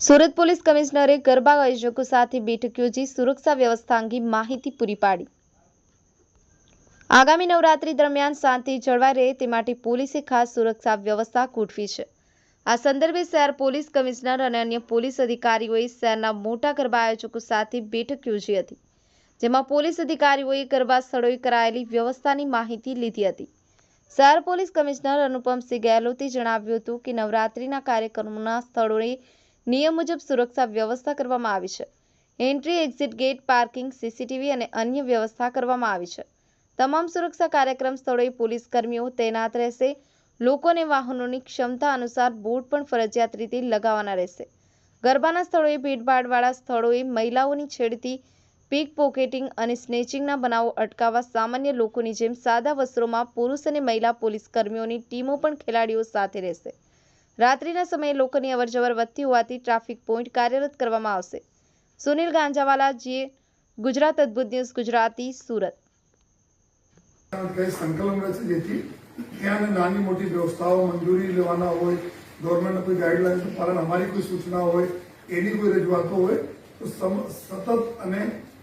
Surat police કમિશનરે ગરબા આયોજકો સાથે બેઠક યોજી સુરક્ષા વ્યવસ્થા અંગે માહિતી પૂરી પાડી. આગામી નવરાત્રી દરમિયાન શાંતિ જળવાઈ રહે તે માટે પોલીસે ખાસ સુરક્ષા વ્યવસ્થા ગોઠવી છે. આ સંદર્ભે શહેર પોલીસ કમિશનર અને અન્ય પોલીસ અધિકારીઓએ શહેરના મોટા ગરબા આયોજકો સાથે બેઠક યોજી હતી, જેમાં પોલીસ અધિકારીઓએ ગરબા સ્થળોએ કરાયેલી વ્યવસ્થાની માહિતી લીધી હતી. શહેર પોલીસ કમિશનર અનુપમસિંહ ગેહલોતે જણાવ્યું હતું કે નવરાત્રીના કાર્યક્રમોના સ્થળોએ નિયમ મુજબ સુરક્ષા વ્યવસ્થા કરવામાં આવી છે. Entry exit gate parking CCTV અને અન્ય વ્યવસ્થા કરવામાં આવી છે. તમામ સુરક્ષા કાર્યક્રમ સ્થળોએ પોલીસ કર્મીઓ તૈનાત રહેશે. લોકોને વાહનોની ક્ષમતા અનુસાર બોર્ડ પણ ફરજિયાત રીતે લગાવવાના રહેશે. ગરબાના સ્થળોએ ભીડભાડવાળા સ્થળોએ મહિલાઓની છેડતી, પીક પોકેટિંગ અને સ્નેચિંગના બનાવો અટકાવવા સામાન્ય લોકોની જેમ સાદા વસ્ત્રોમાં પુરુષ અને મહિલા પોલીસ કર્મીઓની ટીમો પણ ખેલાડીઓ સાથે રહેશે. રાત્રિના સમયે લોકોની અવરજવર વધતી હોવાથી ટ્રાફિક પોઈન્ટ કાર્યરત કરવામાં આવશે. સુનિલ ગાંજાવાલા, જે. ગુજરાત અદ્ભુત ન્યૂઝ, ગુજરાતી સુરત. સંકલન રચે જેથી ત્યાં નાની મોટી વ્યવસ્થાઓ મંજૂરી લેવાના હોય, ગવર્મેન્ટના કોઈ ગાઈડલાઇન્સનું પાલન અમારી કોઈ સૂચના હોય, એની કોઈ રજૂઆતો હોય, તો સતત અને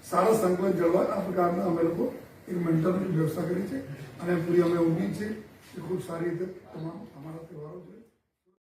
સારા સંકલન જળવાય. આ પ્રકારના અમે લોકો એક મેન્ટરની વ્યવસ્થા કરી છે અને પૂરી અમે ઉમ્મીદ છે કે ખૂબ સારી રીતે તમામ અમારા તહેવારો છે.